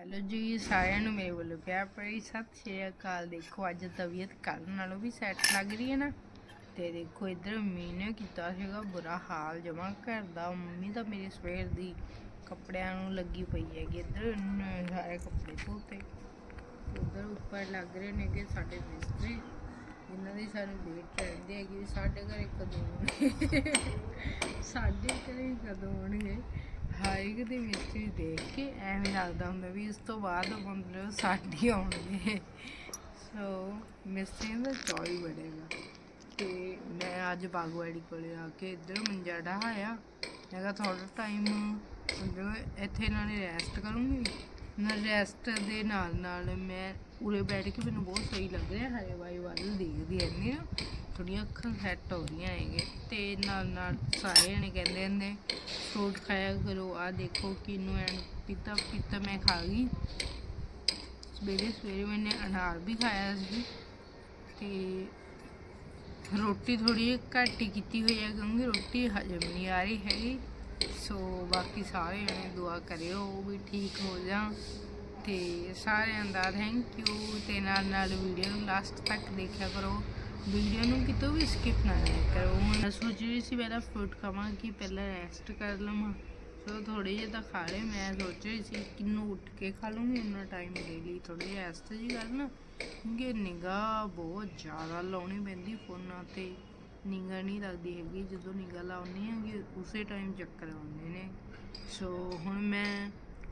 Hello ਜੀ, ਸਾਰਿਆਂ ਨੂੰ ਮੇਰੇ ਵੱਲੋਂ ਪਿਆਰ ਭਰੀ ਸਤਿ ਸ਼੍ਰੀ ਅਕਾਲ। ਦੇਖੋ, ਅੱਜ ਤਬੀਅਤ ਕੱਲ ਨਾਲੋਂ ਵੀ ਸੈੱਟ ਲੱਗ ਰਹੀ ਹੈ ਨਾ। ਤੇ ਦੇਖੋ, ਇੱਧਰ ਮੀਂਹ ਕੀਤਾ ਸੀਗਾ ਬੁਰਾ ਹਾਲ, ਜਮਾ ਕਰਦਾ ਮੰਮੀ ਤਾਂ ਮੇਰੇ ਸਵੇਰ ਦੀ ਕੱਪੜਿਆਂ ਨੂੰ ਲੱਗੀ ਪਈ ਹੈਗੀ, ਇੱਧਰ ਸਾਰੇ ਕੱਪੜੇ ਧੋਤੇ। ਉਧਰ ਉੱਪਰ ਲੱਗ ਰਹੇ ਨੇਗੇ ਸਾਡੇ ਮਿਸਤਰੀ ਇਹਨਾਂ ਦੀ ਸਾਨੂੰ ਵੇਟ ਰਹਿੰਦੀ ਹੈ ਕਿ ਸਾਡੇ ਘਰੇ ਕਦੋਂ ਆਉਣਗੇ? ਸਾਡੇ ਘਰੇ ਕਦੋਂ ਆਉਣਗੇ? ਹਾਈ ਦੀ ਮਿਸਤਰੀ ਦੇਖ ਕੇ ਐਵੇਂ ਲੱਗਦਾ ਹੁੰਦਾ ਵੀ ਇਸ ਤੋਂ ਬਾਅਦ ਮਤਲਬ ਸਾਡੀ ਆਉਣਗੇ। ਸੋ ਮਿਸਤਰੀ ਦਾ ਚੌਈ ਬੜੇਗਾ ਤੇ ਮੈਂ ਅੱਜ ਬਾਗਵਾੜੀ ਕੋਲੇ ਆ ਕੇ ਇੱਧਰ ਮੰਜਾ ਢਾਇਆ ਮੈਂ ਕਿਹਾ ਥੋੜਾ ਟਾਈਮ ਮਤਲਬ ਇੱਥੇ ਨਾਲੇ ਰੈਸਟ ਕਰੂੰਗੀ। ਨਾ ਰੈਸਟ ਦੇ ਨਾਲ ਨਾਲ ਮੈਂ ਉਰੇ ਬੈਠ ਕੇ ਮੈਨੂੰ ਬਹੁਤ ਸਹੀ ਲੱਗ ਰਿਹਾ, ਹਰੇ ਵਾਈ ਵੱਲ ਦੇਖਦੀ ਰਹਿੰਦੀ ਨਾ ਥੋੜੀਆਂ ਅੱਖਾਂ ਸੈੱਟ ਹੋ ਰਹੀਆਂ ਹੈਗੇ ਤੇ ਨਾਲ ਨਾਲ ਸਾਰੇ ਜਣੇ ਕਹਿੰਦੇ ਨੇ ਫਰੂਟ ਖਾਇਆ ਕਰੋ ਆ ਦੇਖੋ ਕਿਨੂੰ ਐਨ ਪੀਤਾ ਪੀਤਾ ਮੈਂ ਖਾ ਗਈ। ਸਵੇਰੇ ਸਵੇਰੇ ਮੈਨੇ ਅਨਾਰ ਵੀ ਖਾਇਆ ਸੀ ਤੇ ਰੋਟੀ ਥੋੜੀ ਘੱਟ ਹੀ ਕੀਤੀ ਹੋਈ ਹੈ ਕਿਉਂਕਿ ਰੋਟੀ ਹਜਮ ਨਹੀਂ ਆ ਰਹੀ ਹੈਗੀ। ਸੋ ਬਾਕੀ ਸਾਰੇ ਜਣੇ ਦੁਆ ਕਰਿਓ, ਉਹ ਵੀ ਠੀਕ ਹੋ ਜਾਣ। ਤੇ ਸਾਰਿਆਂ ਦਾ ਥੈਂਕ ਯੂ ਤੇ ਨਾਲ ਨਾਲ ਵੀਡੀਓ ਨੂੰ ਲਾਸਟ ਤੱਕ ਦੇਖਿਆ ਕਰੋ। ਵੀਡੀਓ ਨੂੰ ਕਿਤੋਂ ਵੀ ਸਕਿਪ ਨਾ ਕਰਿਆ ਕਰੋ। ਮੈਂ ਸੋਚ ਰਹੀ ਸੀ ਪਹਿਲਾਂ ਫਰੂਟ ਖਾਵਾਂ ਕਿ ਪਹਿਲਾਂ ਰੈਸਟ ਕਰ ਲਵਾਂ। ਸੋ ਥੋੜੀ ਜਿਹੀ ਤਾਂ ਖਾ ਲਏ। ਮੈਂ ਸੋਚ ਰਹੀ ਸੀ ਕਿੰਨੂੰ ਉੱਠ ਕੇ ਖਾ ਲੂੰਗੀ ਉਹਨਾਂ ਟਾਈਮ ਦੇ ਲਈ ਥੋੜੀ ਰੈਸਟ ਜੀ ਕਰਨਾ ਕਿਉਂਕਿ ਨਿਗਾਹ ਬਹੁਤ ਜ਼ਿਆਦਾ ਲਾਉਣੀ ਪੈਂਦੀ ਫੋਨਾਂ ਤੇ। ਨਿਗਾਹ ਨਹੀਂ ਲੱਗਦੀ ਹੈਗੀ। ਜਦੋਂ ਨਿਗਾਹ ਲਾਉਣੀ ਹੈਗੀ, ਉਸੇ ਟਾਈਮ ਚੱਕਰ ਆਉਂਦੇ ਨੇ। ਸੋ ਹੁਣ ਮੈਂ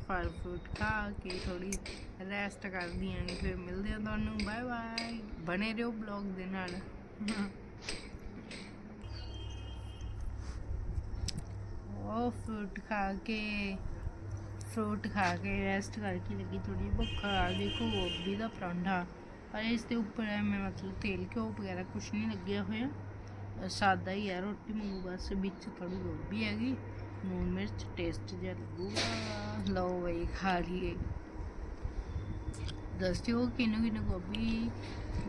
ਫਲ ਫਰੂਟ ਖਾ ਕੇ ਥੋੜੀ ਰੈਸਟ ਕਰਦੀਆਂ ਨੇ ਫਿਰ ਮਿਲਦੇ ਆ ਤੁਹਾਨੂੰ। ਬਾਏ ਬਾਏ ਬਣੇ ਰਹੋ ਬਲੌਗ ਦੇ ਨਾਲ। ਉਹ ਫਰੂਟ ਖਾ ਕੇ ਫਰੂਟ ਖਾ ਕੇ ਰੈਸਟ ਕਰਕੇ ਲੱਗੀ ਥੋੜੀ ਭੁੱਖ ਆ ਦੇਖੋ, ਗੋਭੀ ਦਾ ਪਰੌਂਠਾ। ਪਰ ਇਸ ਦੇ ਉੱਪਰ ਮੈਂ ਮਤਲਬ ਤੇਲ ਘਿਓ ਵਗੈਰਾ ਕੁਝ ਨਹੀਂ ਲੱਗਿਆ ਹੋਇਆ। ਸਾਦਾ ਹੀ ਹੈ ਰੋਟੀ ਮੰਗੂ ਬਸ ਵਿੱਚ ਥੋੜੀ ਗੋਭੀ ਹੈਗੀ। ਨੂਨ ਮਿਰਚ ਟੇਸਟ ਜਿਹਾ ਲੱਗੂਗਾ ਲਓ ਬਈ ਖਾ ਲਈਏ। ਦੱਸਿਓ ਕਿਹਨੂੰ ਕਿਹਨੂੰ ਗੋਭੀ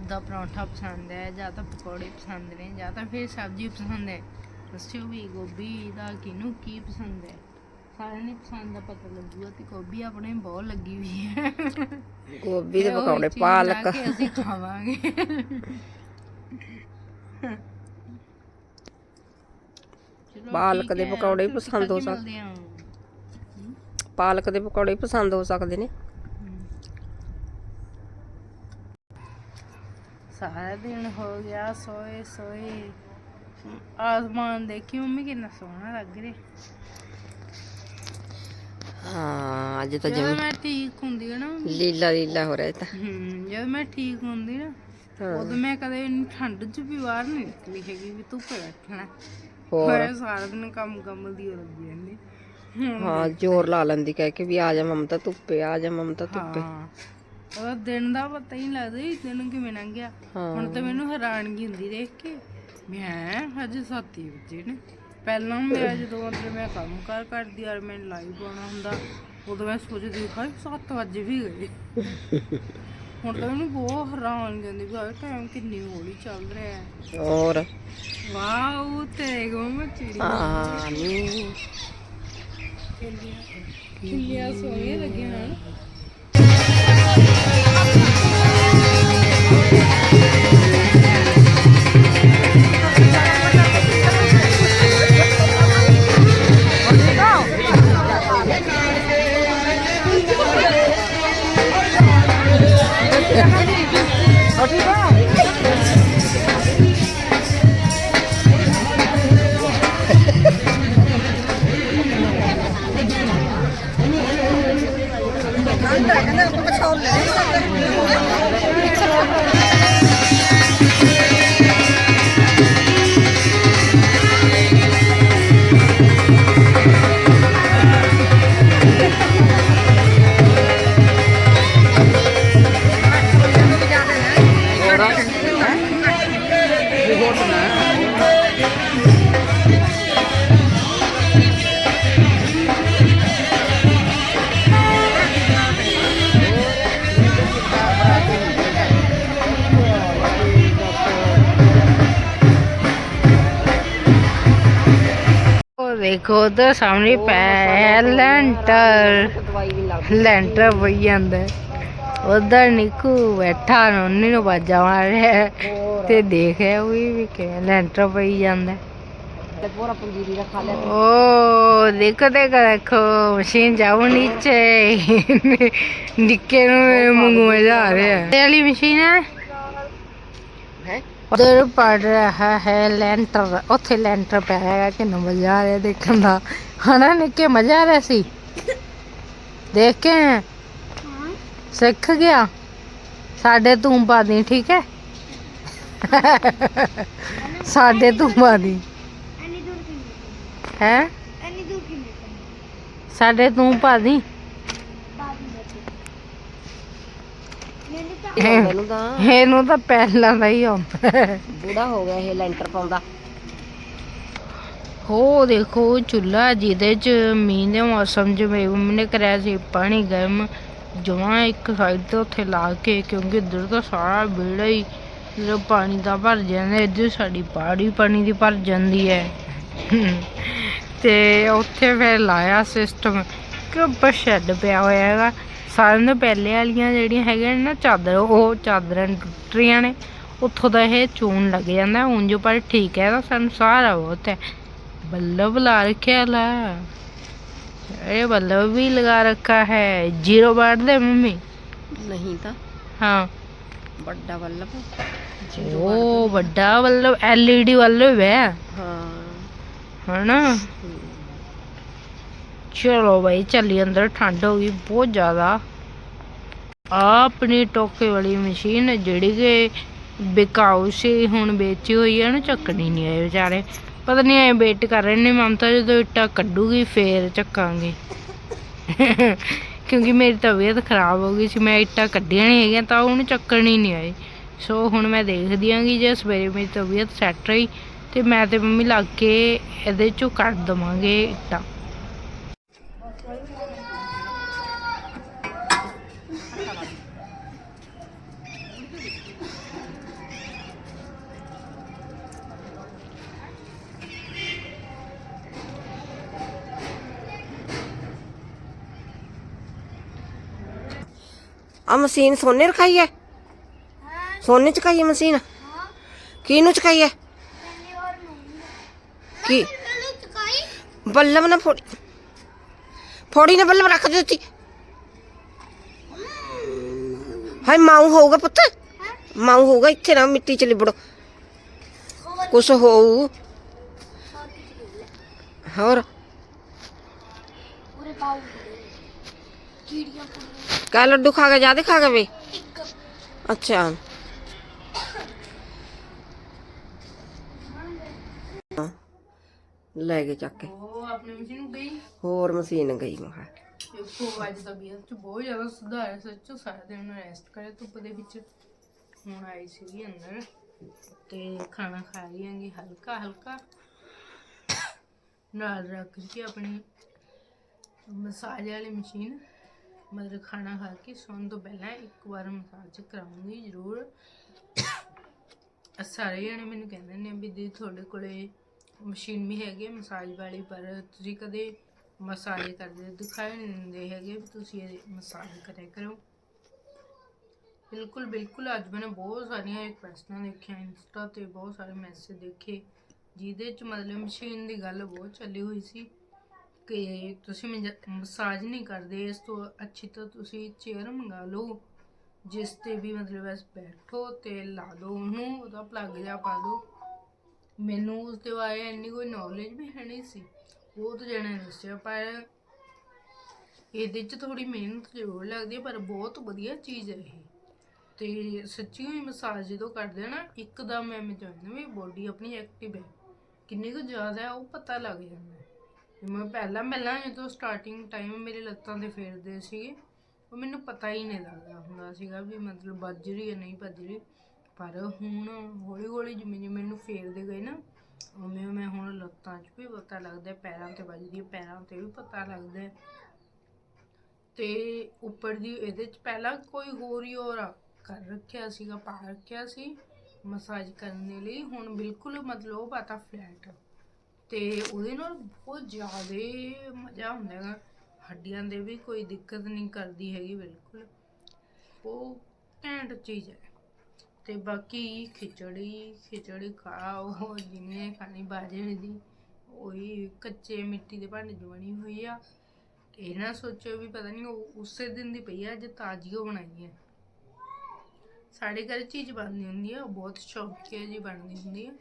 ਦਾ ਪਰੌਂਠਾ ਪਸੰਦ ਹੈ ਜਾਂ ਤਾਂ ਪਕੌੜੇ ਪਸੰਦ ਨੇ ਜਾਂ ਤਾਂ ਫਿਰ ਸਬਜ਼ੀ ਪਸੰਦ ਹੈ। ਦੱਸਿਓ ਵੀ ਗੋਭੀ ਦਾ ਕਿਹਨੂੰ ਕੀ ਪਸੰਦ ਹੈ। ਸਾਰਿਆਂ ਨੂੰ ਪਸੰਦ ਦਾ ਪਤਾ ਲੱਗੂਗਾ ਤੇ ਗੋਭੀ ਆਪਣੇ ਬਹੁਤ ਲੱਗੀ ਹੋਈ ਹੈ। ਗੋਭੀ ਦੇ ਪਕੌੜੇ ਪਾਲਕ। ਅਸੀਂ ਖਾਵਾਂਗੇ। ਪਾਲਕ ਦੇ ਪਕੌੜੇ ਫਿਰ ਪਸੰਦ ਹੋ ਕੱਲ੍ਹ ਸਕ- ਮਿਲਦੇ ਹਾਂ। ਪਾਲਕ ਦੇ ਪਕੌੜੇ ਵੀ ਪਸੰਦ ਹੋ ਸਕਦੇ ਨੇ। ਸਾਰਾ ਦਿਨ ਹੋ ਗਿਆ ਸੋਏ ਸੋਏ। ਆਸਮਾਨ ਦੇਖੀ ਮੰਮੀ ਕਿੰਨਾ ਸੋਹਣਾ ਲੱਗ ਰਿਹਾ। ਹਾਂ ਅੱਜ ਤਾਂ ਜਮੀ ਮੈਂ ਠੀਕ ਹੁੰਦੀ ਹੈ ਨਾ ਲੀਲਾ ਲੀਲਾ ਹੋ ਰਿਹਾ ਤਾਂ। ਜਦੋਂ ਮੈਂ ਠੀਕ ਹੁੰਦੀ ਨਾ। ਉਦੋਂ ਮੈਂ ਕਦੇ ਠੰਡ 'ਚ ਵੀ ਬਾਹਰ ਨਹੀਂ ਨਿਕਲੀ ਹੈਗੀ ਵੀ ਧੁੱਪੇ ਬੈਠਣਾ। ਹੋਰ? ਮੈਂ ਸਾਰਾ ਦਿਨ ਕੰਮ ਕੰਮ ਦੀ ਹੋ ਲੱਗੀ ਰਹਿੰਦੀ। ਹਾਂ ਜ਼ੋਰ ਲਾ ਲੈਂਦੀ ਕਹਿ ਕੇ ਵੀ ਆ ਜਾ ਮਮਤਾ ਧੁੱਪੇ ਆ ਜਾ ਮਮਤਾ ਧੁੱਪੇ। ਹਾਂ ਉਹ ਦਿਨ ਦਾ ਪਤਾ ਹੀ ਨਹੀਂ ਲੱਗਦਾ ਵੀ ਦਿਨ ਕਿਵੇਂ ਲੰਘ ਗਿਆ। ਹਾਂ। ਹੁਣ ਤਾਂ ਮੈਨੂੰ ਹੈਰਾਨਗੀ ਹੁੰਦੀ ਦੇਖ ਕੇ। ਮੈਂ ਹਜੇ 7 ਵਜੇ ਨੇ। ਪਹਿਲਾਂ ਮੇਰਾ ਜਦੋਂ ਮਤਲਬ ਮੈਂ ਕੰਮ ਕਾਰ ਕਰਦੀ ਔਰ ਮੈਂ ਲਾਈਵ ਪਾਉਣਾ ਹੁੰਦਾ। ਉਦੋਂ ਮੈਂ ਸੋਚਦੀ ਹਾਏ 7 ਵਜੇ ਵੀ ਗਏ। ਹੁਣ ਤਾਂ ਮੈਨੂੰ ਬਹੁਤ ਹੈਰਾਨਗੀ ਹੁੰਦੀ ਵੀ ਹਾਏ ਟਾਈਮ ਕਿੰਨੀ ਹੌਲੀ ਚੱਲ ਰਿਹਾ ਹੈ। ਹੋਰ? ਵਾਓ ਤੇ ਗੋਮ ਚਿੜੀ। ਹਾਂ ਨੀ। ਕਿੰਨੀਆਂ ਸੋਹਣੀਆਂ ਲੱਗੀਆਂ ਹਨ หลังจาก ਦੇਖੋ ਉਧਰ ਸਾਹਮਣੇ ਵੀ ਲੱਗ ਲੈਂਟਰ ਪਈ ਜਾਂਦਾ। ਉਧਰ ਨਿੱਕੂ ਬੈਠਾ ਨੋਨੀ ਨੂੰ ਬਾਜਾ ਮਾਰ ਰਿਹਾ ਤੇ ਦੇਖ ਰਿਹਾ ਉਹ ਵੀ ਕਿਵੇਂ ਲੈਂਟਰ ਪਈ ਜਾਂਦਾ। ਓ ਦੇਖੋ ਦੇਖੋ ਦੇਖੋ ਮਸ਼ੀਨ ਜਾਉ ਨੀਚੇ। ਨਿੱਕੇ ਨੂੰ ਮੰਗੂ ਮਜ਼ਾ ਆ ਰਿਹਾ। ਇਹ ਵਾਲੀ ਮਸ਼ੀਨ ਹੈ? ਉਧਰ ਪੜ ਰਿਹਾ ਹੈ ਲੈਂਟਰ ਉੱਥੇ ਲੈਂਟਰ ਪਿਆ ਹੈਗਾ ਕਿ ਮਜ਼ਾ ਆ ਰਿਹਾ ਦੇਖਣ ਦਾ। ਹਨਾ ਨਿੱਕੇ ਮਜ਼ਾ ਆ ਰਿਹਾ ਸੀ? ਦੇਖ ਕੇ? ਸਿੱਖ ਗਿਆ? ਸਾਡੇ ਤੂੰ ਪਾ ਦੀ ਠੀਕ ਹੈ? ਸਾਡੇ ਤੂੰ ਪਾ ਦੀ ਹੈ? ਸਾਡੇ ਤੂੰ ਪਾ ਮੈਨੂੰ ਤਾਂ ਇਹਨੂੰ ਤਾਂ ਪਹਿਲਾਂ ਦਾ ਹੀ ਆਉਂਦਾ। ਹੈ। ਬੁੜਾ ਹੋ ਗਿਆ ਇਹ ਲੈਂਟਰ ਪਾਉਂਦਾ ਉਹ ਦੇਖੋ ਚੁੱਲ੍ਹਾ ਜਿਹਦੇ ਚ ਮੀਂਹ ਦੇ ਮੌਸਮ ਚ ਨੇ ਕਰਿਆ ਸੀ ਪਾਣੀ ਗਰਮ। ਜਮਾਂ ਇੱਕ ਸਾਈਡ ਤੇ ਉੱਥੇ ਲਾ ਕੇ ਕਿਉਂਕਿ ਇੱਧਰ ਤਾਂ ਸਾਰਾ ਵਿਹੜਾ ਹੀ ਜਦੋਂ ਪਾਣੀ ਦਾ ਭਰ ਜਾਂਦਾ ਇੱਧਰ ਸਾਡੀ ਪਹਾੜੀ ਪਾਣੀ ਦੀ ਭਰ ਜਾਂਦੀ ਹੈ। ਤੇ ਉੱਥੇ ਫਿਰ ਲਾਇਆ ਸਿਸਟਮ ਕਿ ਉੱਪਰ ਸ਼ੈੱਡ ਪਿਆ ਹੋਇਆ ਹੈਗਾ। ਸਾਰਿਆਂ ਤੋਂ ਪਹਿਲੇ ਵਾਲੀਆਂ ਜਿਹੜੀਆਂ ਹੈਗੀਆਂ ਨਾ ਚਾਦਰ ਉਹ ਚਾਦਰਾਂ ਟੁੱਟ ਨੇ। ਉੱਥੋਂ ਦਾ ਇਹ ਚੂਨ ਲੱਗ ਜਾਂਦਾ ਉਂਝ ਪਰ ਠੀਕ ਹੈ ਨਾ ਸਾਨੂੰ ਸਾਰਾ ਬਹੁਤ ਹੈ। ਬੱਲਬ ਲਾ ਰੱਖਿਆ ਲਾ। ਇਹ ਬੱਲਬ ਵੀ ਲਗਾ ਰੱਖਾ ਹੈ। ਜ਼ੀਰੋ ਬਾਟ ਦੇ ਮੰਮੀ? ਨਹੀਂ ਤਾਂ। ਹਾਂ। ਵੱਡਾ ਬੱਲਬ। ਉਹ ਵੱਡਾ ਬੱਲਬ ਐਲਈਡੀ ਬੱਲਬ ਹੈ। ਹਾਂ। ਹਨਾ? ਚਲੋ ਭਾਈ ਚੱਲੀ ਅੰਦਰ ਠੰਡ ਹੋ ਗਈ, ਬਹੁਤ ਜ਼ਿਆਦਾ। ਆਪਣੀ ਟੋਕੇ ਵਾਲੀ ਮਸ਼ੀਨ ਜਿਹੜੀ ਕਿ ਬਿਕਾਊ ਸੀ, ਹੁਣ ਵੇਚੀ ਹੋਈ ਹੈ ਨਾ ਚੱਕਣੀ ਨਹੀਂ ਆਏ ਵਿਚਾਰੇ। ਪਤਾ ਨਹੀਂ ਐ ਵੇਟ ਕਰ ਰਹੇ ਨੇ ਮਮਤਾ, ਜਦੋਂ ਇੱਟਾ ਕੱਢੂਗੀ, ਫੇਰ ਚੱਕਾਂਗੇ ਕਿਉਂਕਿ ਮੇਰੀ ਤਬੀਅਤ ਖਰਾਬ ਹੋ ਗਈ ਸੀ, ਮੈਂ ਇੱਟਾ ਕੱਢੀਆਂ ਨਹੀਂ ਹੈਗੀਆਂ, ਤਾਂ ਉਹਨੂੰ ਚੱਕਣੀ ਨਹੀਂ ਆਏ। ਸੋ ਹੁਣ ਮੈਂ ਦੇਖਦੀ ਆਂ ਜੇ ਸਵੇਰੇ ਮੇਰੀ ਤਬੀਅਤ ਸੈੱਟ ਰਹੀ, ਤੇ ਮੈਂ ਤੇ ਮੰਮੀ ਲੱਗ ਕੇ ਇਹਦੇ ਚੋਂ ਕੱਢ ਦਵਾਂਗੇ ਇੱਟਾਂ। ਆ ਮਸ਼ੀਨ ਸੋਨੇ ਰਖਾਈ ਹੈ। ਸੋਨੇ ਚ ਕਾਈ ਹੈ ਮਸ਼ੀਨ? ਕਿਹਨੂੰ ਚਕਾਈ ਹੈ ਕੀ? ਬੱਲਬ ਨਾ ਫੋੜੀ ਫੋੜੀ ਨਾ ਬੱਲਬ ਰੱਖ ਦਿੱਤੀ ਹਾਏ ਮਾਊ ਹੋਊਗਾ ਪੁੱਤ। ਮਾਊ ਹੋਊਗਾ ਇੱਥੇ ਨਾ ਮਿੱਟੀ ਚ ਲਿਬੜੋ। ਕੁਛ ਹੋਊ। ਹੋਰ ਕਾ ਲੱਡੂ ਖਾ ਕੇ ਜ਼ਿਆਦਾ ਖਾ ਕੇ ਵੇ ਅੱਛਾ ਲੈ ਕੇ ਚੱਕ ਕੇ ਉਹ ਆਪਣੀ ਮਸ਼ੀਨ ਗਈ ਹੋਰ ਮਸ਼ੀਨ ਗਈ ਮੈਂ ਕਿਹਾ। ਦੇਖੋ ਅੱਜ ਤਬੀਅਤ ਚ ਬਹੁਤ ਜ਼ਿਆਦਾ ਸੁਧਾਰ ਹੈ ਸੱਚੋ ਸਾਰਾ ਦਿਨ ਰੈਸਟ ਕਰੇ ਧੁੱਪ ਦੇ ਵਿੱਚ ਹੁਣ ਆਈ ਸੀਗੀ ਅੰਦਰ ਤੇ ਖਾਣਾ ਖਾ ਰਹੀ ਹਲਕਾ ਹਲਕਾ ਨਾਲ ਰੱਖ ਕੇ ਆਪਣੀ ਮਸਾਜ ਵਾਲੀ ਮਸ਼ੀਨ ਮਤਲਬ ਖਾਣਾ ਖਾ ਕੇ ਸੌਣ ਤੋਂ ਪਹਿਲਾਂ ਇੱਕ ਵਾਰ ਮਸਾਜ ਕਰਾਉਂਗੀ ਜ਼ਰੂਰ। ਸਾਰੇ ਜਣੇ ਮੈਨੂੰ ਕਹਿੰਦੇ ਨੇ ਵੀ ਦੀ ਤੁਹਾਡੇ ਕੋਲੇ ਮਸ਼ੀਨ ਵੀ ਹੈਗੀ ਹੈ ਮਸਾਜ ਵਾਲੀ, ਪਰ ਤੁਸੀਂ ਕਦੇ ਮਸਾਜ ਕਰਦੇ ਦਿਖਾਈ ਨਹੀਂ ਦਿੰਦੇ ਹੈਗੇ ਵੀ ਤੁਸੀਂ ਇਹ ਮਸਾਜ ਕਰਿਆ ਕਰੋ। ਬਿਲਕੁਲ ਬਿਲਕੁਲ। ਅੱਜ ਮੈंने ਬਹੁਤ ਸਾਰੀਆਂ ਰਿਕਵੈਸਟਾਂ ਦੇਖੀਆਂ, ਇੰਸਟਾ ਤੇ ਬਹੁਤ ਸਾਰੇ ਮੈਸੇਜ ਦੇਖੇ, ਜਿਹਦੇ ਚ ਮਤਲਬ ਮਸ਼ੀਨ ਦੀ ਗੱਲ ਬਹੁਤ ਚੱਲੀ ਹੋਈ ਸੀ। ਕਿ ਤੁਸੀਂ ਮਸਾਜ ਨਹੀਂ ਕਰਦੇ, ਇਸ ਤੋਂ ਅੱਛੀ ਤਾਂ ਤੁਸੀਂ ਚੇਅਰ ਮੰਗਾ ਲਓ, ਜਿਸ ਤੇ ਵੀ ਮਤਲਬ ਬਸ ਬੈਠੋ ਤੇ ਲਾ ਦਿਓ ਉਹਨੂੰ ਉਹਦਾ ਪਲੱਗ ਜਾ ਪਾ ਦਿਓ ਮੈਨੂੰ ਉਸ ਦੇ ਬਾਰੇ ਇੰਨੀ ਕੋਈ ਨੌਲੇਜ ਵੀ ਹੈ ਨਹੀਂ ਸੀ। ਉਹ ਤਾਂ ਜਣੇ ਦੱਸਿਆ, ਪਰ ਇਹਦੇ 'ਚ ਥੋੜੀ ਮਿਹਨਤ ਜ਼ਰੂਰ ਲੱਗਦੀ ਹੈ, ਪਰ ਬਹੁਤ ਵਧੀਆ ਚੀਜ਼ ਹੈ ਇਹ। ਤੇ ਸੱਚੀ ਹੀ ਮਸਾਜ ਜਦੋਂ ਕਰਦੇ ਆ ਨਾ ਇੱਕਦਮ ਐਵੇਂ ਜਾਂਦਾ ਵੀ ਬੋਡੀ ਆਪਣੀ ਐਕਟਿਵ ਹੈ। ਕਿੰਨੀ ਕੁ ਜ਼ਿਆਦਾ ਹੈ, ਉਹ ਪਤਾ ਲੱਗ ਜਾਂਦਾ ਹੈ ਜਿਵੇਂ ਪਹਿਲਾਂ ਪਹਿਲਾਂ ਜਦੋਂ ਸਟਾਰਟਿੰਗ ਟਾਈਮ ਮੇਰੇ ਲੱਤਾਂ ਤੇ ਫੇਰਦੇ ਸੀਗੇ, ਉਹ ਮੈਨੂੰ ਪਤਾ ਹੀ ਨਹੀਂ ਲੱਗਦਾ ਹੁੰਦਾ ਸੀਗਾ ਵੀ ਮਤਲਬ ਵੱਜ ਰਹੀ ਹੈ, ਨਹੀਂ ਵੱਜ ਰਹੀ। ਪਰ ਹੁਣ ਹੌਲੀ ਹੌਲੀ ਜਿਵੇਂ ਜਿਵੇਂ ਮੈਨੂੰ ਫੇਰਦੇ ਗਏ ਨਾ, ਉਵੇਂ ਉਵੇਂ ਹੁਣ ਲੱਤਾਂ 'ਚ ਵੀ ਪਤਾ ਲੱਗਦਾ, ਪੈਰਾਂ ਤੇ ਵੱਜਦੀ ਪੈਰਾਂ ਤੇ ਵੀ ਪਤਾ ਲੱਗਦਾ ਹੈ। ਤੇ ਉੱਪਰ ਦੀ ਇਹਦੇ 'ਚ ਪਹਿਲਾਂ ਕੋਈ ਹੋਰ ਹੀ ਹੋਰ ਕਰ ਰੱਖਿਆ ਸੀਗਾ, ਪਾ ਰੱਖਿਆ ਸੀ, ਮਸਾਜ ਕਰਨ ਦੇ ਲਈ। ਹੁਣ ਬਿਲਕੁਲ ਮਤਲਬ ਉਹ ਪਤਾ ਫਲੈਟ ਤੇ ਉਹਦੇ ਨਾਲ ਬਹੁਤ ਜ਼ਿਆਦਾ ਮਜ਼ਾ ਹੁੰਦਾ ਹੈਗਾ। ਹੱਡੀਆਂ ਦੇ ਵੀ ਕੋਈ ਦਿੱਕਤ ਨਹੀਂ ਕਰਦੀ ਹੈਗੀ ਬਿਲਕੁਲ। ਉਹ ਘੈਂਟ ਚੀਜ਼ ਹੈ। ਤੇ ਬਾਕੀ ਖਿਚੜੀ ਖਿਚੜੀ ਖਾਓ ਜਿਵੇਂ ਖਾਣੀ ਬਾਜਰੇ ਦੀ, ਉਹੀ ਕੱਚੇ ਮਿੱਟੀ ਦੇ ਭਾਂਡੇ 'ਚ ਬਣੀ ਹੋਈ ਆ। ਇਹ ਨਾ ਸੋਚੋ ਵੀ ਪਤਾ ਨਹੀਂ ਉਹ ਉਸੇ ਦਿਨ ਦੀ ਪਈ ਆ, ਅੱਜ ਤਾਜ਼ੀ ਉਹ ਬਣਾਈ ਹੈ। ਸਾਡੇ ਘਰ ਚੀਜ਼ ਬਣਦੀ ਹੁੰਦੀ ਆ, ਉਹ ਬਹੁਤ ਸ਼ੌਕੀਆ ਜੀ ਬਣਦੀ ਹੁੰਦੀ ਆ।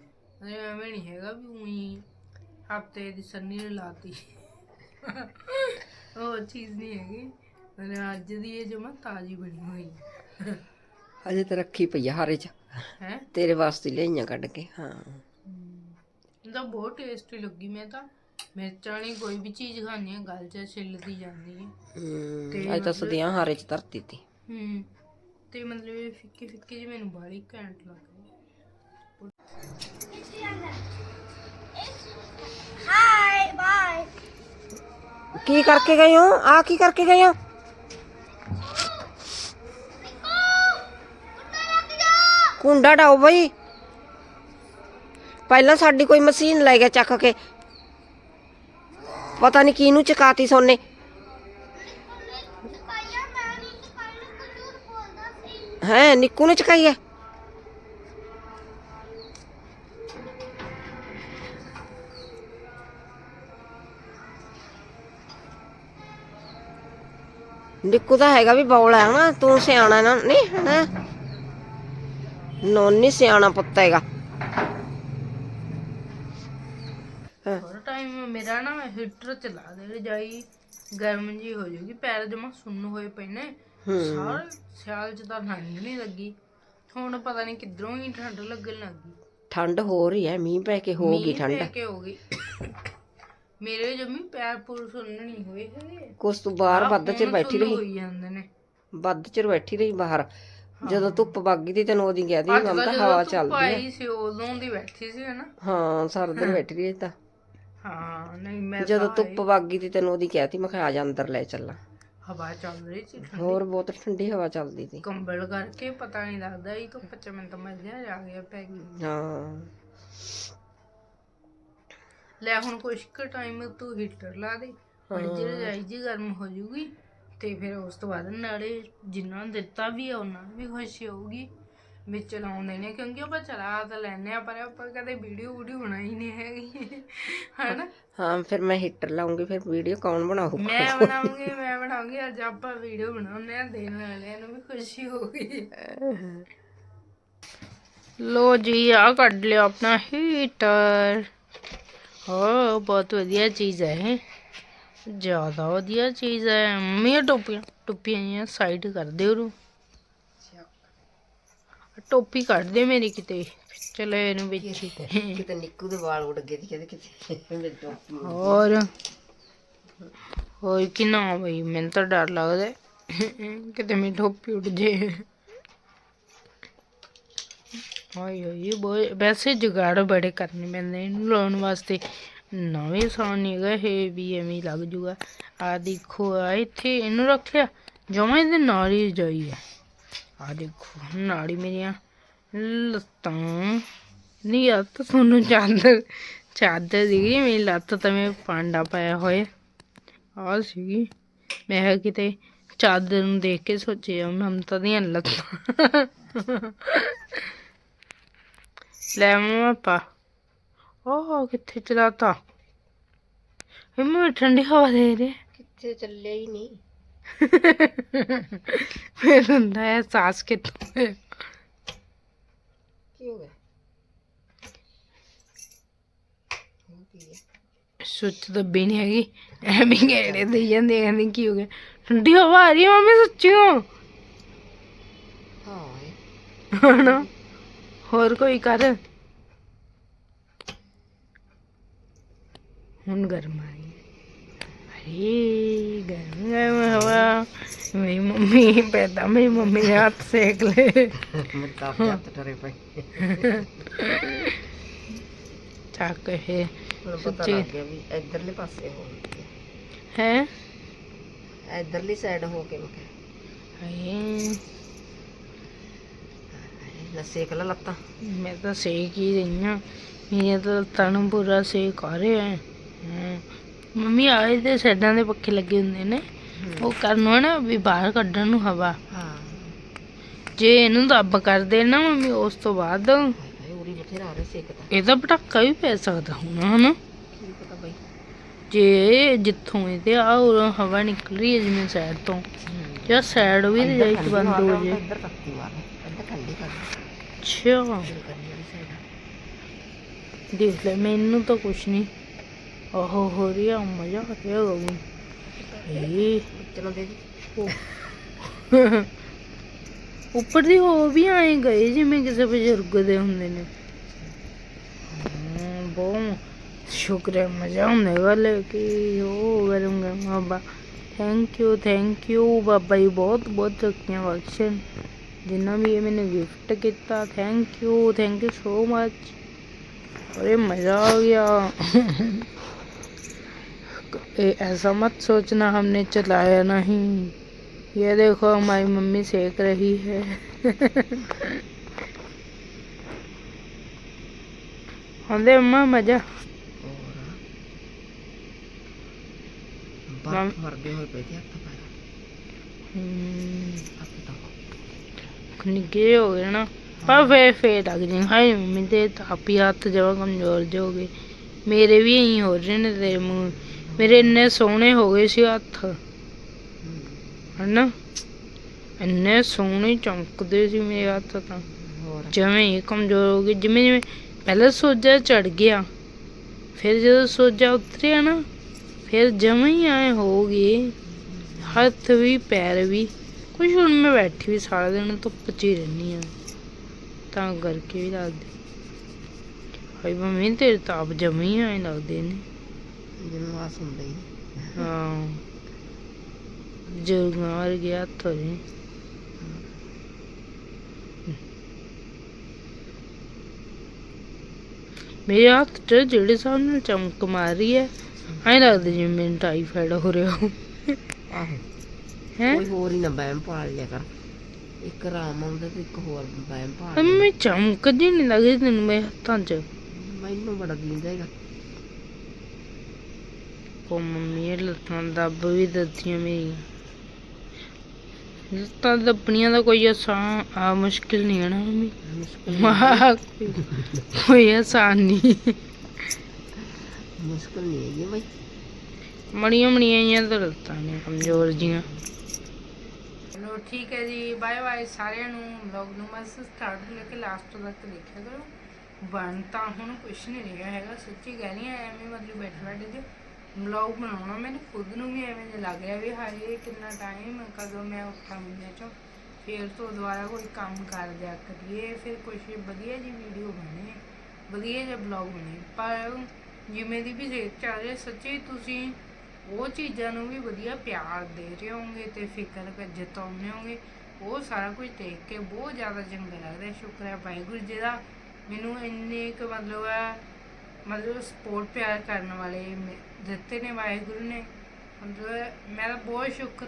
ਐਵੇਂ ਨਹੀਂ ਹੈਗਾ ਵੀ ਉਹੀ ਹਫ਼ਤੇ ਦੀ ਸੰਨੀ ਨੇ ਲਾਤੀ। ਉਹ ਚੀਜ਼ ਨਹੀਂ ਹੈਗੀ। ਮਤਲਬ ਅੱਜ ਦੀ ਇਹ ਜਮਾ ਤਾਜ਼ੀ ਬਣੀ ਹੋਈ ਅਜੇ ਤਾਂ ਰੱਖੀ ਪਈ ਆ ਹਾਰੇ ਚ। ਹੈ? ਤੇਰੇ ਵਾਸਤੇ ਲਿਆਈਆਂ ਕੱਢ ਕੇ ਹਾਂ। ਤਾਂ ਬਹੁਤ ਟੇਸਟੀ ਲੱਗੀ ਮੈਂ ਤਾਂ। ਮਿਰਚਾਂ ਨਹੀਂ ਕੋਈ ਵੀ ਚੀਜ਼ ਖਾਣੀ ਹੈ ਗਲ 'ਚ ਛਿੱਲਦੀ ਜਾਂਦੀ ਹੈ। ਅੱਜ ਤਾਂ ਸਦੀਆਂ ਹਾਰੇ ਚ ਧਰਤੀ ਤੀ। ਹੂੰ। ਤੇ ਮਤਲਬ ਇਹ ਫਿੱਕੀ ਫਿੱਕੀ ਜਿਹੀ ਮੈਨੂੰ ਬਾਲੀ ਘੈਂਟ ਲੱਗ ਰਹੀ ਕੀ ਕਰਕੇ ਗਏ ਹੋ? ਆ ਕੀ ਕਰਕੇ ਗਏ ਹੋ? ਕੁੰਡਾ ਡਾਓ ਬਈ। ਪਹਿਲਾਂ ਸਾਡੀ ਕੋਈ ਮਸ਼ੀਨ ਲੈ ਗਿਆ ਚੱਕ ਕੇ। ਪਤਾ ਨਹੀਂ ਕਿਹਨੂੰ ਚਕਾਤੀ ਸੋਨੇ ਹੈ ਨਿੱਕੂ ਨੇ ਚਕਾਈ ਹੈ ਨਿੱਕੂ ਤਾਂ ਹੈਗਾ ਵੀ ਬੌਲਾ ਹੈ ਨਾ ਤੂੰ ਸਿਆਣਾ ਨਾ ਨਹੀਂ ਹੈ? ਨੋਨੀ ਸਿਆਣਾ ਪੁੱਤ ਹੈਗਾ। ਹਾਂ। ਥੋੜਾ ਟਾਈਮ ਮੇਰਾ ਨਾ ਹੀਟਰ ਚਲਾ ਦੇ ਰਜਾਈ ਗਰਮ ਜੀ ਹੋ ਜੂਗੀ ਪੈਰ ਜਮਾ ਸੁੰਨ ਹੋਏ ਪਏ ਨੇ। ਸਾਰ ਸਿਆਲ ਚ ਤਾਂ ਠੰਡ ਨਹੀਂ ਲੱਗੀ। ਹੁਣ ਪਤਾ ਨਹੀਂ ਕਿੱਧਰੋਂ ਹੀ ਠੰਡ ਲੱਗਣ ਲੱਗੀ ਠੰਡ ਹੋ ਰਹੀ ਹੈ ਮੀਂਹ ਪੈ ਕੇ ਹੋ ਗਈ ਮੀਂਹ ਠੰਡ। ਪੈ ਕੇ ਹੋ ਗਈ। ਮੇਰੇ ਜਮੀ ਪੈਰ ਪੂਰ ਸੁੰਨ ਨਹੀਂ ਹੋਏ ਹੈਗੇ। ਕੁਛ ਤੂੰ ਬਾਹਰ ਵੱਧ ਚਿਰ ਬੈਠੀ ਰਹੀ। ਹੋਈ ਜਾਂਦੇ ਨੇ। ਵੱਧ ਚਿਰ ਬੈਠੀ ਰਹੀ ਬਾਹਰ। ਜਦੋਂ ਧੁੱਪ ਵਗ ਤੀ ਤੈਨੂੰ ਉਹਦੀ ਕਹਿ ਦੀ ਮਮ ਤਾਂ ਹਵਾ ਚੱਲਦੀ ਹੈ ਆਈ ਸੀ ਉਦੋਂ ਦੀ ਬੈਠੀ ਸੀ ਹਨਾ? ਹਾਂ ਸਾਰਾ ਦਿਨ ਬੈਠੀ ਰਹੀ ਤਾਂ। ਹਾਂ ਨਹੀਂ ਮੈਂ ਜਦੋਂ ਧੁੱਪ ਵਗ ਤੀ ਤੈਨੂੰ ਉਹਦੀ ਕਹਿਤੀ ਮੈਂ ਕਿਹਾ ਆ ਜਾ ਅੰਦਰ ਲੈ ਚੱਲਾਂ। ਹਵਾ ਚੱਲ ਰਹੀ ਸੀ। ਹੋਰ ਬਹੁਤ ਠੰਡੀ ਹਵਾ ਚੱਲਦੀ ਤੀ। ਕੰਬਲ ਕਰਕੇ ਪਤਾ ਨਹੀਂ ਲੱਗਦਾ ਇਹ ਧੁੱਪ ਚ ਮੈਨੂੰ ਤਾਂ ਆ ਗਿਆ ਪੈ ਗਈ ਹਾਂ। ਲੈ ਹੁਣ ਕੁਛ ਕੁ ਟਾਈਮ ਤੂੰ ਹੀਟਰ ਲਾ ਦੇ ਹੁਣ ਜੇ ਰਜਾਈ ਜੀ ਗਰਮ ਹੋ ਜੂਗੀ ਤੇ ਫਿਰ ਉਸ ਤੋਂ ਬਾਅਦ ਨਾਲੇ ਜਿੰਨਾ ਨੂੰ ਦਿੱਤਾ ਵੀ ਆ ਉਹਨਾਂ ਨੂੰ ਵੀ ਖੁਸ਼ੀ ਹੋਊਗੀ। ਵੀ ਚਲਾਉਂਦੇ ਨੇ ਕਿਉਂਕਿ ਆਪਾਂ ਚਲਾ ਤਾਂ ਲੈਨੇ ਆ ਪਰ ਆਪਾਂ ਕਦੇ ਵੀਡੀਓ ਵੀਡੀਓ ਬਣਾਈ ਨਹੀਂ ਹੈਗੀ। ਹਨਾ? ਹਾਂ ਫਿਰ ਮੈਂ ਹੀਟਰ ਲਾਉਂਗੀ ਫਿਰ ਵੀਡੀਓ ਕੌਣ ਬਣਾਊਗਾ ਮੈਂ ਬਣਾਉਂਗੀ ਮੈਂ ਬਣਾਉਂਗੀ ਅੱਜ ਆਪਾਂ ਵੀਡੀਓ ਬਣਾਉਂਦੇ ਆ ਦੇਣ ਵਾਲਿਆਂ ਨੂੰ ਵੀ ਖੁਸ਼ੀ ਹੋਊਗੀ। ਲੋ ਜੀ ਆ ਕੱਢ ਲਿਆ ਆਪਣਾ ਹੀਟਰ ਹੋ ਬਹੁਤ ਵਧੀਆ ਚੀਜ਼ ਹੈ ਇਹ। ਜ਼ਿਆਦਾ ਵਧੀਆ ਚੀਜ਼ ਹੈ। ਇਹ ਟੋਪੀਆਂ ਟੋਪੀਆਂ ਜਿਹੀਆਂ ਸਾਈਡ ਕਰ ਦੇ ਉਹਨੂੰ। ਟੋਪੀ ਕੱਢ ਦੇ ਮੇਰੀ ਕਿਤੇ। ਚਲੋ ਇਹਨੂੰ ਵਿੱਚ ਕਿਤੇ ਨਿੱਕੂ ਦੇ ਵਾਲ ਉੱਡ ਗਏ ਕਿਤੇ ਮੇਰੇ ਟੋਪੀ ਉੱਡ ਗਈ। ਹੋਰ? ਹੋਰ ਕਿ ਨਾ ਬਈ ਮੈਨੂੰ ਤਾਂ ਡਰ ਲੱਗਦਾ। ਕਿਤੇ ਮੇਰੀ ਟੋਪੀ ਉੱਡ ਜੇ। ਹਾਏ ਹਾਏ ਬਹੁਤ ਵੈਸੇ ਜੁਗਾੜ ਬੜੇ ਕਰਨੇ ਪੈਂਦੇ ਇਹਨੂੰ ਲਾਉਣ ਵਾਸਤੇ। ਨਵੇਂ ਆਸਾਨ ਨਹੀਂ ਹੈਗਾ, ਇਹ ਵੀ ਐਵੇਂ ਲੱਗ ਜੂਗਾ। ਆ ਦੇਖੋ ਆ ਇੱਥੇ ਇਹਨੂੰ ਰੱਖਿਆ, ਜਮਾਂ ਇਹਦੇ ਨਾਲ ਹੀ ਜਾਈ ਹੈ ਆ ਦੇਖੋ, ਨਾੜੀ ਮੇਰੀਆਂ ਲੱਤਾਂ ਨਹੀਂ ਆ ਤਾਂ ਤੁਹਾਨੂੰ ਚਾਦਰ ਚਾਦਰ ਦੀ ਮੇਰੀ ਲੱਤ ਤਾਂ ਮੈਂ ਪਾਂਡਾ ਪਾਇਆ ਹੋਇਆ। ਆ ਸੀ ਮੈਂ ਕਿਤੇ ਚਾਦਰ ਨੂੰ ਦੇਖ ਕੇ ਸੋਚਿਆ ਮਮਤਾ ਦੀਆਂ ਲੱਤਾਂ। ਲੈ ਮਮਾ ਪਾ। ਉਹ ਕਿੱਥੇ ਚਲਾਤਾ? ਮੈਂ ਠੰਡੀ ਹਵਾ ਦੇ ਦੇ। ਕਿੱਥੇ ਚੱਲਿਆ ਹੀ ਨਹੀਂ। ਫਿਰ ਹੁੰਦਾ ਹੈ ਸਾਸ ਕਿੱਥੋਂ ਹੈ ਕੀ ਹੋ ਗਿਆ? ਹੋ ਹੈ? ਸੁੱਚ ਤਾਂ ਵੀ ਨਹੀਂ ਹੈਗੀ। ਐਵੇਂ ਗੇੜੇ ਦੇ ਜਾਂਦੇ ਕਹਿੰਦੇ ਕੀ ਹੋ ਗਿਆ। ਠੰਡੀ ਹਵਾ ਆ ਰਹੀ ਹੈ ਮੰਮੀ ਸੱਚੀਓ ਹਾਂ ਏ। ਹਣਾ ਹੋਰ ਕੋਈ ਕਰ ਹੁਣ ਗਰਮ ਆ ਰਹੀ ਹੈ ਅਰੇ ਗਰਮ ਗਰਮ ਹਵਾ ਮੇਰੀ ਮੰਮੀ ਪੈਦਾ ਮੇਰੀ ਮੰਮੀ ਨੇ ਹੱਥ ਸੇਕ ਲਏ ਮੇਰੇ ਤਾਂ ਆਪਣੇ ਹੱਥ ਟਰੇ ਪਏ ਚੱਕ ਇਹ ਹੁਣ ਪਤਾ ਸੱਚੀ। ਲੱਗ ਗਿਆ ਵੀ ਇਧਰਲੇ ਪਾਸੇ ਹੋ ਹੈ ਇਧਰਲੀ ਸਾਈਡ ਹੋ ਕੇ ਮੈਂ ਕਿਹਾ ਹਾਏ ਲੈ ਸੇਕ ਲਾ ਲੱਤਾਂ। ਮੈਂ ਤਾਂ ਸੇਕ ਹੀ ਰਹੀ ਹਾਂ। ਮੇਰੀਆਂ ਤਾਂ ਲੱਤਾਂ ਨੂੰ ਪੂਰਾ ਸੇਕ ਆ ਰਿਹਾ ਹੈ। ਹਾਂ। ਮੰਮੀ ਆਏ ਤੇ ਸਾਈਡਾਂ ਦੇ ਪੱਖੇ ਲੱਗੇ ਹੁੰਦੇ ਨੇ। ਉਹ ਕਰਨ ਨੂੰ ਨਾ ਵੀ ਬਾਹਰ ਕੱਢਣ ਨੂੰ ਹਵਾ। ਹਾਂ। ਜੇ ਇਹਨੂੰ ਦੱਬ ਕਰ ਦੇਣਾ ਮੰਮੀ ਉਸ ਤੋਂ ਬਾਅਦ। ਹਾਏ ਉਰੀ ਬਥੇਰਾ ਆ ਰਿਹਾ ਸੇਕਦਾ ਇਹਦਾ ਪਟਾਕਾ ਵੀ ਪੈ ਸਕਦਾ ਹੁਣ ਹਨਾ? ਕੀ ਪਤਾ ਬਈ। ਜੇ ਜਿੱਥੋਂ ਇਹਦੇ ਆ ਉਰੋਂ ਹਵਾ ਨਿਕਲ ਰਹੀ ਹੈ ਜਿਵੇਂ ਸਾਈਡ ਤੋਂ। ਜਾਂ ਸਾਈਡ ਵੀ ਤੇ ਜਾਈ ਚ ਬੰਦ ਹੋ ਜੇ। ਇੱਧਰ ਤੱਕੀ ਅੱਛਾ। ਦੇਖ ਲੈ, ਮੈਨੂੰ ਤਾਂ ਕੁਛ ਨਹੀਂ ਆਹੋ ਹੋ ਰਿਹਾ ਮਜ਼ਾ ਆ ਰਿਹਾ ਗਗਨ ਏ। ਚਲੋ ਦੇ ਉੱਪਰ ਦੀ ਹੋ ਵੀ ਆਏ ਗਏ, ਜਿਵੇਂ ਕਿਸੇ ਬਜ਼ੁਰਗ ਦੇ ਹੁੰਦੇ ਨੇ। ਬਹੁਤ ਸ਼ੁਕਰ ਹੈ ਮਜ਼ਾ ਆਉਂਦਾ ਗੱਲ ਕਿ। ਉਹ ਗਰਮ ਗਰਮ ਬਾਬਾ ਥੈਂਕ ਯੂ ਥੈਂਕ ਯੂ ਬਾਬਾ ਜੀ ਬਹੁਤ ਬਹੁਤ ਚੱਕੀਆਂ ਬਖਸ਼ਣ। जिन्ना भी ये मैंने गिफ्ट किया thank you thank you so much अरे मज़ा आ गया. ए, ऐसा मत सोचना हमने चलाया नहीं. ये देखो हमारी मम्मी सेक रही है. अरे अम्मा मज़ा. मर गए हो पे थे हम्म. अब तो हम्म, ਹੱਥ ਤਾਂ निके हो गए ना पर फिर फिर लग जाएंगे हाय मम्मी ते तापी हत्थ जवा कमजोर जो हो गए मेरे भी यही हो रहे ने तेरे मुंह मेरे इन्ने सोहने हो गए सी हत्थ ਹਨਾ ਇੰਨੇ ਸੋਹਣੇ ਚਮਕਦੇ ਸੀ ਮੇਰੇ ਹੱਥ ਤਾਂ ਹੋਰ ਜਿਵੇਂ ਹੀ ਕਮਜ਼ੋਰ ਹੋ ਗਏ ਜਿਵੇਂ ਜਿਵੇਂ ਪਹਿਲਾਂ ਸੋਜਾ ਚੜ ਗਿਆ ਫਿਰ ਜਦੋਂ ਸੋਜਾ ਉਤਰਿਆ ਨਾ ਫਿਰ ਜਮਾਂ ਹੀ ਆਏ ਹੋ ਗਏ ਹੱਥ ਵੀ ਪੈਰ ਵੀ ਕੁਛ ਹੁਣ ਮੈਂ ਬੈਠੀ ਵੀ ਸਾਰਾ ਦਿਨ ਧੁੱਪ 'ਚ ਹੀ ਰਹਿੰਦੀ ਆ ਤਾਂ ਕਰਕੇ ਵੀ ਲੱਗਦੇ। ਹਾਈ ਮੰਮੀ ਤੇਰੇ ਤਾਂ ਆਪ ਜਮਾਂ ਆਏ ਲੱਗਦੇ ਨੇ। ਜਿਵੇਂ ਵਾਸ ਹੁੰਦਾ ਹੀ ਹਾਂ। ਹੱਥ ਹੋ ਰਹੇ ਮੇਰੇ ਹੱਥ 'ਚ ਜਿਹੜੇ ਹਿਸਾਬ ਨਾਲ ਚਮਕ ਮਾਰ ਰਹੀ ਹੈ ਐਂ ਲੱਗਦਾ ਜਿਵੇਂ ਮੈਨੂੰ ਟਾਈਫਾਇਡ ਹੋ ਰਿਹਾ ਹੋ ਆਹੋ। ਹੈ? ਕੋਈ ਹੋਰ ਹੀ ਨਾ ਬੈਮ ਪਾਲ ਲਿਆ ਕਰ। ਇੱਕ ਰਾਮ ਆਉਂਦਾ ਤੇ ਇੱਕ ਹੋਰ ਬੈਮ ਪਾਲ ਲਿਆ। ਮੈਂ ਚਮਕ ਜੀ ਨਹੀਂ ਲੱਗਦੀ ਤੈਨੂੰ ਮੇਰੇ ਹੱਥਾਂ 'ਚ। ਮੈਨੂੰ ਬੜਾ ਦੀਂਦਾ ਹੈਗਾ। ਉਹ ਮੰਮੀ ਇਹ ਲੱਤਾਂ ਦੱਬ ਵੀ ਦਿੱਤੀਆਂ ਮੇਰੀਆਂ। ਲੱਤਾਂ ਦੱਬਣੀਆਂ ਦਾ ਕੋਈ ਆਸਾਨ ਆ ਮੁਸ਼ਕਿਲ ਨਹੀਂ ਹੈ ਨਾ ਮੰਮੀ? ਮੁਸ਼ਕਲ ਕੋਈ ਆਸਾਨ ਨਹੀਂ ਮੁਸ਼ਕਲ ਨਹੀਂ ਹੈਗੀ ਬਈ। ਮਣੀਆਂ ਮਣੀਆਂ ਜਿਹੀਆਂ ਤਾਂ ਲੱਤਾਂ ਨੇ ਕਮਜ਼ੋਰ ਜੀਆਂ ਚਲੋ ਠੀਕ ਹੈ ਜੀ ਬਾਏ ਬਾਏ ਸਾਰਿਆਂ ਨੂੰ। ਵਲੌਗ ਨੂੰ ਬਸ ਸਟਾਰਟ ਲੈ ਕੇ ਲਾਸਟ ਤੱਕ ਦੇਖਿਆ ਕਰੋ। ਬਣ ਤਾਂ ਹੁਣ ਕੁਛ ਨਹੀਂ ਰਿਹਾ ਹੈਗਾ ਸੱਚੀ ਕਹਿ ਰਹੀ ਹਾਂ ਐਵੇਂ ਮਤਲਬ ਬੈਠੇ ਬੈਠੇ ਜੇ ਵਲੌਗ ਬਣਾਉਣਾ ਮੈਨੂੰ ਖੁਦ ਨੂੰ ਵੀ ਐਵੇਂ ਜਿਹਾ ਲੱਗ ਰਿਹਾ ਵੀ ਹਾਏ ਕਿੰਨਾ ਟਾਈਮ ਕਦੋਂ ਮੈਂ ਉੱਠਾਂ ਮੁੰਡੇ ਚੋਂ। ਫਿਰ ਤੋਂ ਦੁਬਾਰਾ ਕੋਈ ਕੰਮ ਕਰ ਦਿਆ ਕਰੀਏ ਫਿਰ ਕੁਛ ਵਧੀਆ ਜੀ ਵੀਡੀਓ ਬਣੇ ਵਧੀਆ ਜਿਹਾ ਵਲੌਗ ਬਣੇ। ਪਰ ਜਿਵੇਂ ਦੀ ਵੀ ਸਿਹਤ ਚੱਲ ਰਹੀ ਹੈ, ਸੱਚੀ ਤੁਸੀਂ ਉਹ ਚੀਜ਼ਾਂ ਨੂੰ ਵੀ ਵਧੀਆ ਪਿਆਰ ਦੇ ਰਹੇ ਹੋਗੇ ਤੇ ਫਿਕਰ ਜਤਾਉਂਦੇ ਹੋਗੇ ਉਹ ਸਾਰਾ ਕੁਝ ਦੇਖ ਕੇ ਬਹੁਤ ਜ਼ਿਆਦਾ ਚੰਗਾ ਲੱਗਦਾ ਹੈ। ਸ਼ੁਕਰ ਹੈ ਵਾਹਿਗੁਰੂ ਜੀ ਦਾ। ਮੈਨੂੰ ਇੰਨੇ ਕੁ ਮਤਲਬ ਹੈ ਮਤਲਬ ਸਪੋਰਟ ਪਿਆਰ ਕਰਨ ਵਾਲੇ ਮੇ- ਦਿੱਤੇ ਨੇ ਵਾਹਿਗੁਰੂ ਨੇ। ਮਤਲਬ ਮੈਂ ਤਾਂ ਬਹੁਤ ਸ਼ੁਕਰ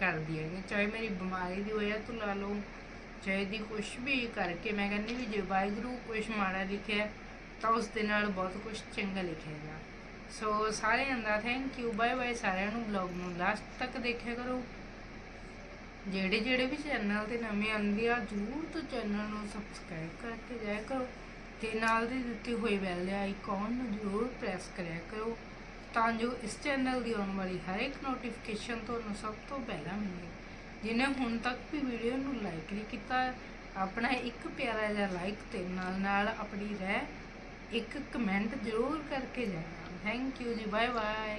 ਕਰਦੀ ਹਾਂ। ਚਾਹੇ ਮੇਰੀ ਬਿਮਾਰੀ ਦੀ ਵਜ੍ਹਾ ਤੋਂ ਲਾ ਲਓ, ਚਾਹੇ ਦੀ ਕੁਛ ਵੀ ਕਰਕੇ। ਮੈਂ ਕਹਿੰਦੀ ਵੀ ਜੇ ਵਾਹਿਗੁਰੂ ਕੁਛ ਮਾੜਾ ਲਿਖਿਆ ਤਾਂ ਉਸ ਦੇ ਨਾਲ ਬਹੁਤ ਕੁਝ ਚੰਗਾ ਲਿਖਿਆ ਲਿਖੇਗਾ ਸੋ ਸਾਰਿਆਂ ਦਾ ਥੈਂਕ ਯੂ ਬਾਏ ਬਾਏ ਸਾਰਿਆਂ ਨੂੰ ਵਲੌਗ ਨੂੰ। ਲਾਸਟ ਤੱਕ ਦੇਖਿਆ ਕਰੋ। ਜਿਹੜੇ ਜਿਹੜੇ ਵੀ ਚੈਨਲ ਤੇ ਨਵੇਂ ਆਉਂਦੇ ਆ, ਜਰੂਰ ਤੋਂ ਚੈਨਲ ਨੂੰ ਸਬਸਕ੍ਰਾਈਬ ਕਰਕੇ ਜਾਇਆ ਕਰੋ। ਤੇ ਨਾਲ ਦੀ ਦਿੱਤੀ ਹੋਈ ਬੈਲ ਦੇ ਆਈਕਨ ਨੂੰ ਜਰੂਰ ਪ੍ਰੈਸ ਕਰਿਆ ਕਰੋ। ਤਾਂ ਜੋ ਇਸ ਚੈਨਲ ਦੀ ਆਉਣ ਵਾਲੀ ਹਰ ਇੱਕ ਨੋਟੀਫਿਕੇਸ਼ਨ ਤੁਹਾਨੂੰ ਸਭ ਤੋਂ ਪਹਿਲਾਂ ਮਿਲੇ। ਜਿਹਨੇ ਹੁਣ ਤੱਕ ਵੀ ਵੀਡੀਓ ਨੂੰ ਲਾਈਕ ਨਹੀਂ ਕੀਤਾ, ਆਪਣਾ ਇੱਕ ਪਿਆਰਾ ਜਿਹਾ ਲਾਈਕ ਤੇ ਨਾਲ ਨਾਲ ਆਪਣੀ ਰਹਿ ਇੱਕ ਕਮੈਂਟ ਜ਼ਰੂਰ ਕਰਕੇ ਜਾਣਾ ਥੈਂਕ ਯੂ ਜੀ ਬਾਏ ਬਾਏ